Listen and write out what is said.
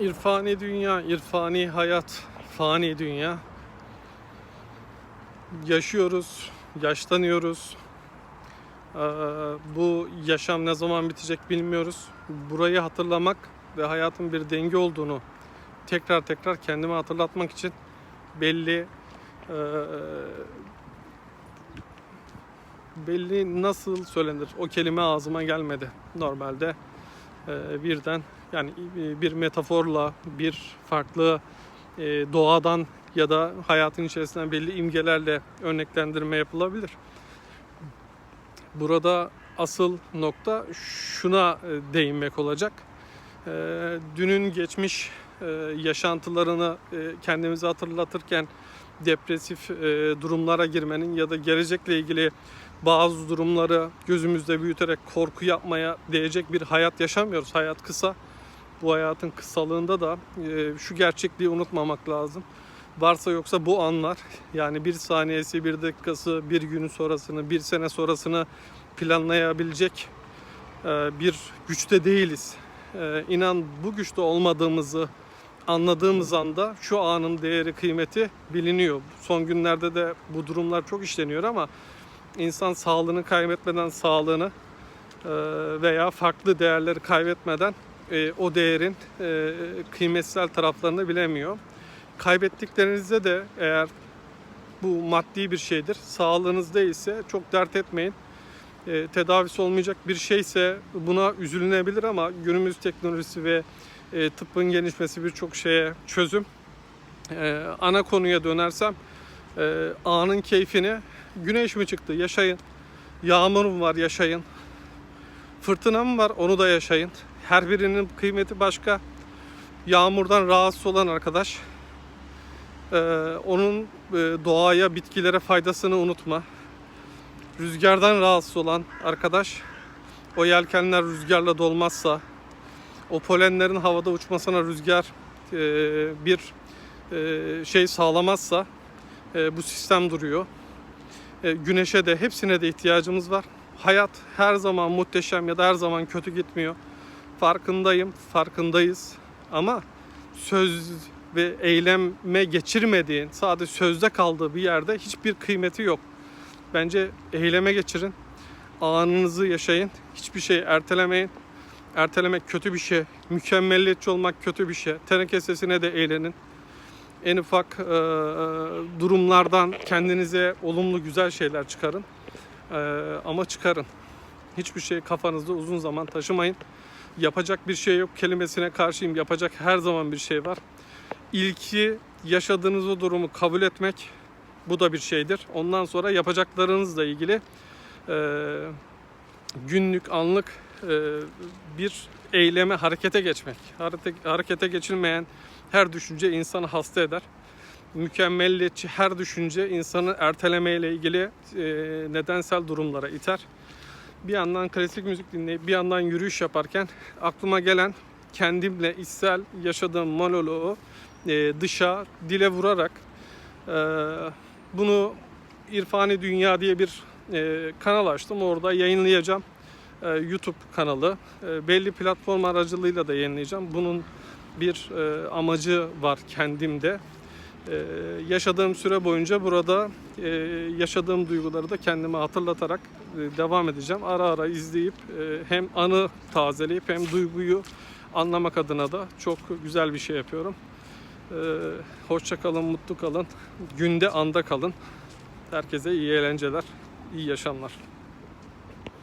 İrfani dünya, irfani hayat, fani dünya. Yaşıyoruz, yaşlanıyoruz. Ee, bu yaşam ne zaman bitecek bilmiyoruz. Burayı hatırlamak ve hayatın bir denge olduğunu tekrar tekrar kendime hatırlatmak için belli e, belli nasıl söylenir o kelime ağzıma gelmedi normalde e, birden yani e, bir metaforla bir farklı e, doğadan ya da hayatın içerisinden belli imgelerle örneklendirme yapılabilir. Burada asıl nokta şuna e, değinmek olacak. Dünün geçmiş yaşantılarını kendimize hatırlatırken depresif durumlara girmenin ya da gelecekle ilgili bazı durumları gözümüzde büyüterek korku yapmaya değecek bir hayat yaşamıyoruz. Hayat kısa. Bu hayatın kısalığında da e, şu gerçekliği unutmamak lazım. Varsa yoksa bu anlar yani bir saniyesi, bir dakikası, bir günün sonrasını, bir sene sonrasını planlayabilecek e, bir güçte değiliz. E, İnan bu güçte olmadığımızı anladığımız anda şu anın değeri, kıymeti biliniyor. Son günlerde de bu durumlar çok işleniyor ama insan sağlığını kaybetmeden sağlığını e, veya farklı değerleri kaybetmeden e, o değerin e, kıymetsel taraflarını bilemiyor. Kaybettiklerinizde de eğer bu maddi bir şeydir, sağlığınız değilse çok dert etmeyin. E, tedavisi olmayacak bir şeyse buna üzülünebilir ama günümüz teknolojisi ve e, tıbbın gelişmesi birçok şeye çözüm. E, ana konuya dönersem e, anın keyfini güneş mi çıktı yaşayın. Yağmur mu var yaşayın. Fırtına mı var onu da yaşayın. Her birinin kıymeti başka. Yağmurdan rahatsız olan arkadaş e, onun e, doğaya, bitkilere faydasını unutma. Rüzgardan rahatsız olan arkadaş o yelkenler rüzgarla dolmazsa o polenlerin havada uçmasına rüzgar e, bir e, şey sağlamazsa bu sistem duruyor. Güneşe de hepsine de ihtiyacımız var. Hayat her zaman muhteşem ya da her zaman kötü gitmiyor. Farkındayım, farkındayız. Ama söz ve eyleme geçirmediğin, sadece sözde kaldığı bir yerde hiçbir kıymeti yok. Bence eyleme geçirin. Anınızı yaşayın. Hiçbir şey ertelemeyin. Ertelemek kötü bir şey. Mükemmelliyetçi olmak kötü bir şey. Teneke sesine de eğlenin. En ufak e, durumlardan kendinize olumlu güzel şeyler çıkarın. E, ama çıkarın. Hiçbir şey kafanızda uzun zaman taşımayın. Yapacak bir şey yok kelimesine karşıyım. Yapacak her zaman bir şey var. İlki yaşadığınız o durumu kabul etmek bu da bir şeydir. Ondan sonra yapacaklarınızla ilgili e, günlük, anlık e, bir eyleme, harekete geçmek. Harekete, harekete geçilmeyen her düşünce insanı hasta eder. Mükemmelliyetçi her düşünce insanı ertelemeyle ilgili e, nedensel durumlara iter. Bir yandan klasik müzik dinleyip bir yandan yürüyüş yaparken aklıma gelen kendimle içsel yaşadığım monoloğu e, dışa dile vurarak e, bunu İrfani Dünya diye bir e, kanal açtım. Orada yayınlayacağım. E, YouTube kanalı. E, belli platform aracılığıyla da yayınlayacağım. Bunun bir e, amacı var kendimde. E, yaşadığım süre boyunca burada e, yaşadığım duyguları da kendime hatırlatarak devam edeceğim. Ara ara izleyip e, hem anı tazeleyip hem duyguyu anlamak adına da çok güzel bir şey yapıyorum. E, hoşça kalın, mutlu kalın. Günde anda kalın. Herkese iyi eğlenceler, iyi yaşamlar.